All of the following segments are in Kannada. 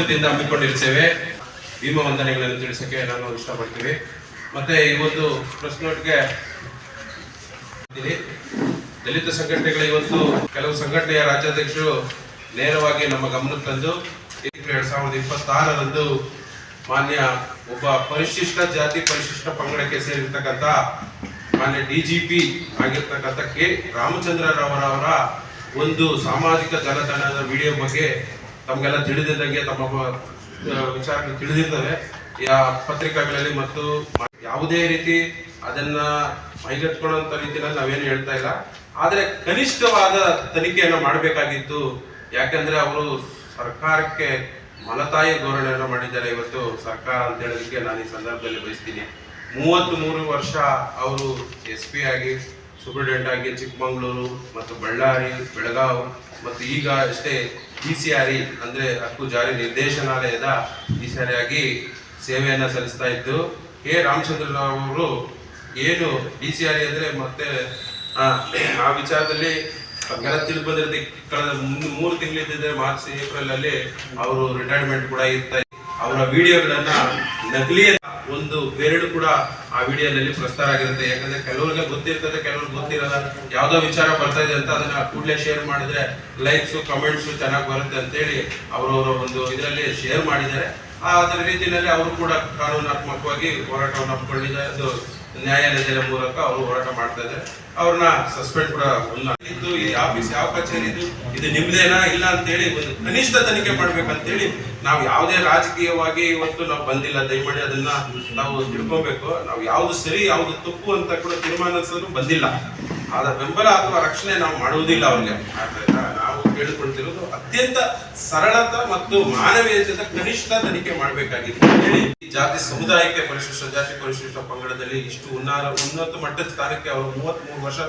ಒಕ್ಕೂಟದಿಂದ ಹಮ್ಮಿಕೊಂಡಿರ್ತೇವೆ. ಭೀಮ ವಂದನೆಗಳನ್ನು ತಿಳಿಸಕ್ಕೆ ನಾನು ಇಷ್ಟಪಡ್ತೀವಿ ಮತ್ತೆ ಈ ಒಂದು ಪ್ರೆಸ್ ನೋಟ್ಗೆ ದಲಿತ ಸಂಘಟನೆಗಳ ಇವತ್ತು ಕೆಲವು ಸಂಘಟನೆಯ ರಾಜ್ಯಾಧ್ಯಕ್ಷರು ನೇರವಾಗಿ ನಮ್ಮ ಗಮನಕ್ಕೆ ತಂದು ಎರಡ್ ಸಾವಿರದ ಇಪ್ಪತ್ತಾರರಂದು ಮಾನ್ಯ ಒಬ್ಬ ಪರಿಶಿಷ್ಟ ಜಾತಿ, ಪರಿಶಿಷ್ಟ ಪಂಗಡಕ್ಕೆ ಸೇರಿರ್ತಕ್ಕಂಥ ಮಾನ್ಯ ಡಿಜಿಪಿ ಆಗಿರ್ತಕ್ಕಂಥ ಕೆ ರಾಮಚಂದ್ರರವರವರ ಒಂದು ಸಾಮಾಜಿಕ ಜಾಲತಾಣದ ವಿಡಿಯೋ ಬಗ್ಗೆ ತಮಗೆಲ್ಲ ತಿಳಿದಿದ್ದಂಗೆ ತಮ್ಮ ವಿಚಾರ ತಿಳಿದಿರ್ತವೆ. ಯಾ ಪತ್ರಿಕೆಗಳಲ್ಲಿ ಮತ್ತು ಯಾವುದೇ ರೀತಿ ಅದನ್ನ ಮೈಗತ್ಕೊಳ್ಳುವಂತ ರೀತಿಯಲ್ಲಿ ನಾವೇನು ಹೇಳ್ತಾ ಇಲ್ಲ. ಆದರೆ ಕನಿಷ್ಠವಾದ ತನಿಖೆಯನ್ನು ಮಾಡಬೇಕಾಗಿತ್ತು. ಯಾಕಂದ್ರೆ ಅವರು ಸರ್ಕಾರಕ್ಕೆ ಮಲತಾಯಿ ಧೋರಣೆಯನ್ನು ಮಾಡಿದ್ದಾರೆ ಇವತ್ತು ಸರ್ಕಾರ ಅಂತ ಹೇಳೋದಕ್ಕೆ ನಾನು ಈ ಸಂದರ್ಭದಲ್ಲಿ ಬಯಸ್ತೀನಿ. ಮೂವತ್ತ್ ಮೂರು ವರ್ಷ ಅವರು ಎಸ್ ಪಿ ಆಗಿ ಸೂಪರಿಂಟೆಂಡೆಂಟ್ ಆಗಿ ಚಿಕ್ಕಮಗಳೂರು ಮತ್ತು ಬಳ್ಳಾರಿ, ಬೆಳಗಾವಿ ಮತ್ತು ಈಗ ಅಷ್ಟೇ ಡಿ ಸಿ ಆರ್ ಇ ಅಂದರೆ ಹಕ್ಕು ಜಾರಿ ನಿರ್ದೇಶನಾಲಯದ ಡಿ ಸಿ ಆಗಿ ಸೇವೆಯನ್ನು ಸಲ್ಲಿಸ್ತಾ ಇದ್ದು ಕೆ ರಾಮಚಂದ್ರರಾವ್ ಅವರು ಏನು ಡಿ ಸಿ ಆರ್ ಅಂದರೆ ಮತ್ತೆ ಆ, ವಿಚಾರದಲ್ಲಿ ಗಲ ತಿಳಿದು ಬಂದಿರುತ್ತೆ ಕಳೆದ ಮೂರು ತಿಂಗಳಿದ್ದರೆ ಮಾರ್ಚ್ ಏಪ್ರಿಲ್ ಅಲ್ಲಿ ಅವರು ರಿಟೈರ್ಮೆಂಟ್ ಕೂಡ ಇರ್ತಾ. ಅವರ ವಿಡಿಯೋಗಳನ್ನ ನಕಲಿಯ ಒಂದು ಬೆರಳು ಕೂಡ ಆ ವಿಡಿಯೋನಲ್ಲಿ ಪ್ರಸ್ತಾರ ಆಗಿರುತ್ತೆ. ಯಾಕಂದ್ರೆ ಕೆಲವ್ರಿಗೆ ಗೊತ್ತಿರ್ತದೆ ಕೆಲವ್ರಿಗೆ ಗೊತ್ತಿರಲ್ಲ. ಯಾವ್ದೋ ವಿಚಾರ ಬರ್ತಾ ಇದೆ ಅಂತ ಅದನ್ನ ಕೂಡಲೇ ಶೇರ್ ಮಾಡಿದ್ರೆ ಲೈಕ್ಸ್ ಕಮೆಂಟ್ಸ್ ಚೆನ್ನಾಗಿ ಬರುತ್ತೆ ಅಂತೇಳಿ ಅವರವರ ಒಂದು ಇದರಲ್ಲಿ ಶೇರ್ ಮಾಡಿದ್ದಾರೆ. ಅದರ ರೀತಿಯಲ್ಲಿ ಅವರು ಕೂಡ ಕಾನೂನಾತ್ಮಕವಾಗಿ ಹೋರಾಟವನ್ನು ಹಮ್ಮಿಕೊಂಡಿದ್ದಾರೆ ಅದು ನ್ಯಾಯಾಲಯದ ಮೂಲಕ ಅವರು ಹೋರಾಟ ಮಾಡ್ತಾ ಇದ್ದಾರೆ. ಅವ್ರನ್ನ ಸಸ್ಪೆಂಡ್ ಕೂಡ ಇದ್ದು ಈ ಆಫೀಸ್ ಯಾವ ಕಚೇರಿ ಇದು? ಇದು ನಿಮ್ದೇನಾ? ಇಲ್ಲ ಅಂತೇಳಿ ಒಂದು ಕನಿಷ್ಠ ತನಿಖೆ ಮಾಡ್ಬೇಕಂತೇಳಿ ನಾವು ಯಾವುದೇ ರಾಜಕೀಯವಾಗಿ ಇವತ್ತು ನಾವು ಬಂದಿಲ್ಲ. ದಯಮಾಡಿ ಅದನ್ನ ನಾವು ತಿಳ್ಕೊಬೇಕು. ನಾವು ಯಾವ್ದು ಸರಿ, ಯಾವ್ದು ತಪ್ಪು ಅಂತ ಕೂಡ ತೀರ್ಮಾನಿಸಲು ಬಂದಿಲ್ಲ. ಆದ ಬೆಂಬಲ ಅಥವಾ ರಕ್ಷಣೆ ನಾವು ಮಾಡುವುದಿಲ್ಲ ಅವ್ರಿಗೆ. ನಾವು ಕೇಳಿಕೊಳ್ತಿರೋದು ಅತ್ಯಂತ ಸರಳತ ಮತ್ತು ಮಾನವೀಯತೆಯಿಂದ ಕನಿಷ್ಠ ತನಿಖೆ ಮಾಡಬೇಕಾಗಿತ್ತು ಹೇಳಿ ಜಾತಿ ಸಮುದಾಯಕ್ಕೆ ಪರಿಶಿಷ್ಟ, ಜಾತಿ ಪರಿಶಿಷ್ಟ ಪಂಗಡದಲ್ಲಿ ಇಷ್ಟು ಉನ್ನಾರ, ಉನ್ನತ ಮಟ್ಟದ ಸ್ಥಾನಕ್ಕೆ ಅವರು ಮೂವತ್ತ್ ಮೂರು ವರ್ಷ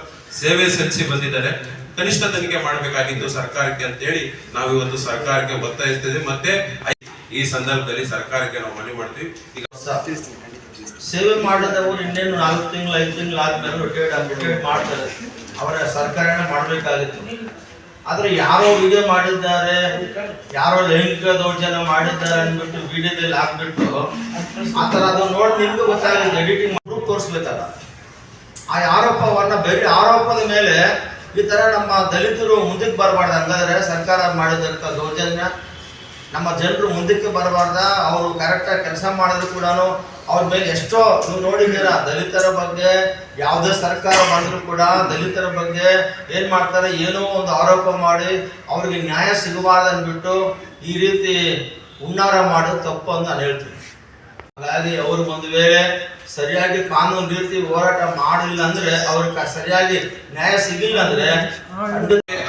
ಸೇವೆ ಸಲ್ಲಿಸಿ ಬಂದಿದ್ದಾರೆ. ಕನಿಷ್ಠ ತನಿಖೆ ಮಾಡಬೇಕಾಗಿತ್ತು ಸರ್ಕಾರಕ್ಕೆ ಅಂತೇಳಿ ನಾವು ಇವತ್ತು ಸರ್ಕಾರಕ್ಕೆ ಒತ್ತಾಯಿಸ್ತೇವೆ ಮತ್ತೆ ಈ ಸಂದರ್ಭದಲ್ಲಿ ಸರ್ಕಾರಕ್ಕೆ ನಾವು ಮನವಿ ಮಾಡ್ತೀವಿ. ಈಗ ಸೇವೆ ಮಾಡಿದವರು ಇನ್ನೇನು ನಾಲ್ಕು ತಿಂಗಳು, ಐದು ತಿಂಗಳು ಆದ್ಮೇಲೆ ಮಾಡ್ತಾರೆ. ಅವರ ಸರ್ಕಾರನ ಮಾಡಬೇಕಾಗಿತ್ತು. ಆದ್ರೆ ಯಾರೋ ವಿಡಿಯೋ ಮಾಡಿದ್ದಾರೆ, ಯಾರೋ ಲೈಂಗಿಕ ದೌರ್ಜನ್ಯ ಮಾಡಿದ್ದಾರೆ ಅಂದ್ಬಿಟ್ಟು ವಿಡಿಯೋದಲ್ಲಿ ಹಾಕ್ಬಿಟ್ಟು ಆ ಥರ ಅದನ್ನ ನೋಡಿ ನಿಮ್ಗೆ ಗೊತ್ತಾಗುತ್ತೆ ಎಡಿಟಿಂಗ್ ಮಾಡಿ ತೋರಿಸ್ಬೇಕಲ್ಲ. ಆ ಆರೋಪವನ್ನ ಬೇರೆ ಆರೋಪದ ಮೇಲೆ ಈ ತರ ನಮ್ಮ ದಲಿತರು ಮುಂದಕ್ಕೆ ಬರಬಾರ್ದು. ಹಂಗಾದ್ರೆ ಸರ್ಕಾರ ಮಾಡಿದಂತ ದೌರ್ಜನ್ಯ ನಮ್ಮ ಜನರು ಮುಂದಕ್ಕೆ ಬರಬಾರ್ದ ಅವರು ಕರೆಕ್ಟಾಗಿ ಕೆಲಸ ಮಾಡಿದ್ರು ಕೂಡ ಅವ್ರ ಮೇಲೆ ಎಷ್ಟೋ ನೀವು ನೋಡಿದ್ದೀರ ದಲಿತರ ಬಗ್ಗೆ ಯಾವುದೇ ಸರ್ಕಾರ ಬಂದರೂ ಕೂಡ ದಲಿತರ ಬಗ್ಗೆ ಏನು ಮಾಡ್ತಾರೆ ಏನೋ ಒಂದು ಆರೋಪ ಮಾಡಿ ಅವ್ರಿಗೆ ನ್ಯಾಯ ಸಿಗಬಾರ್ದನ್ಬಿಟ್ಟು ಅಂದ್ಬಿಟ್ಟು ಈ ರೀತಿ ಹುನ್ನಾರ ಮಾಡೋದು ತಪ್ಪು ಅಂತ ನಾನು ಹೇಳ್ತೀನಿ. ಹಾಗಾಗಿ ಅವರು ಒಂದು ವೇಳೆ ಸರಿಯಾಗಿ ಕಾನೂನು ರೀತಿ ಹೋರಾಟ ಮಾಡಿಲ್ಲ ಅಂದ್ರೆ ಅವ್ರಿಗೆ ಸರಿಯಾಗಿ ನ್ಯಾಯ ಸಿಗಿಲ್ಲ ಅಂದ್ರೆ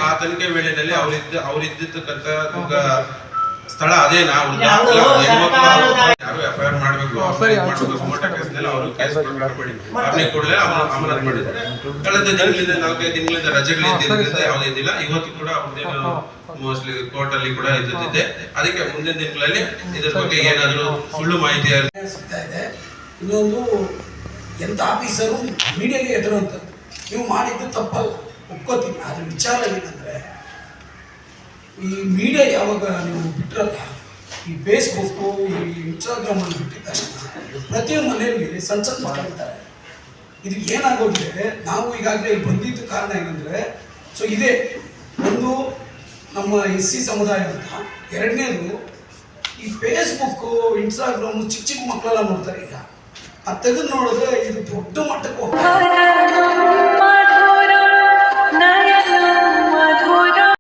ಆ ತನಿಖೆ ವೇಳೆಯಲ್ಲಿ ಅವರಿದ್ದ ಅವರಿದ್ದಕ್ಕಂತ ಸ್ಥಳ ಅದೇನಾ ಎಫ್ ಐ ಆರ್ ಮಾಡಬೇಕು ಅವರು ಕೇಸ್ ಮಾಡಿ ಅವ್ರನ್ನೇ ಕೂಡಲೇ ಅಮರಾವತಿ ಮಾಡಿದ್ದಾರೆ. ಕಳೆದ ದಿನಗಳಿಂದ ನಾಲ್ಕೈದು ತಿಂಗಳಿಂದ ರಜೆಗಳಿದ್ದ ಯಾವುದೇ ಇದಿಲ್ಲ ಇವತ್ತು ಕೂಡ ಅವ್ರದ್ದೇನು ಮೋಸ್ಟ್ಲಿ ಕೋರ್ಟ್ ಅಲ್ಲಿ ಕೂಡ ಇದ್ದಿದ್ದೆ ಅದಕ್ಕೆ ಮುಂದಿನ ದಿನಗಳಲ್ಲಿ ಇದ್ರ ಬಗ್ಗೆ ಏನಾದರೂ ಸುಳ್ಳು ಮಾಹಿತಿ ಸಿಗ್ತಾ ಇದೆ? ಇನ್ನೊಂದು ಎಂಥ ಆಫೀಸರು ಮೀಡಿಯಾಗೆ ಎದುರುವಂತ ನೀವು ಮಾಡಿದ್ದು ತಪ್ಪಲ್ಲ. ಒಪ್ಕೋತೀನಿ. ಆದ್ರೆ ವಿಚಾರ ಏನಂದ್ರೆ ಈ ಮೀಡಿಯಾ ಯಾವಾಗ ನೀವು ಬಿಟ್ಟಿರಲ್ಲ ಈ ಫೇಸ್ಬುಕ್ಕು ಈ ಇನ್ಸ್ಟಾಗ್ರಾಮಲ್ಲಿ ಬಿಟ್ಟಿದ್ದ ಪ್ರತಿಯೊಂದು ಮನೆಯಲ್ಲಿ ಸಣ್ಣ ಮಕ್ಕಳಿರ್ತಾರೆ ಇದು ಏನಾಗೋಗಿದೆ, ನಾವು ಈಗಾಗಲೇ ಇಲ್ಲಿ ಬಂದಿದ್ದ ಕಾರಣ ಏನಂದ್ರೆ ಸೊ ಇದೇ ಒಂದು ನಮ್ಮ ಎಸ್ ಸಿ ಸಮುದಾಯ ಅಂತ. ಎರಡನೇದು, ಈ ಫೇಸ್ಬುಕ್ಕು ಇನ್ಸ್ಟಾಗ್ರಾಮು ಚಿಕ್ಕ ಚಿಕ್ಕ ಮಕ್ಕಳೆಲ್ಲ ನೋಡ್ತಾರೆ ಈಗ. ಅದು ತೆಗೆದು ನೋಡಿದ್ರೆ ಇದು ದೊಡ್ಡ ಮಟ್ಟಕ್ಕೆ ಹೋಗ್ತಾರೆ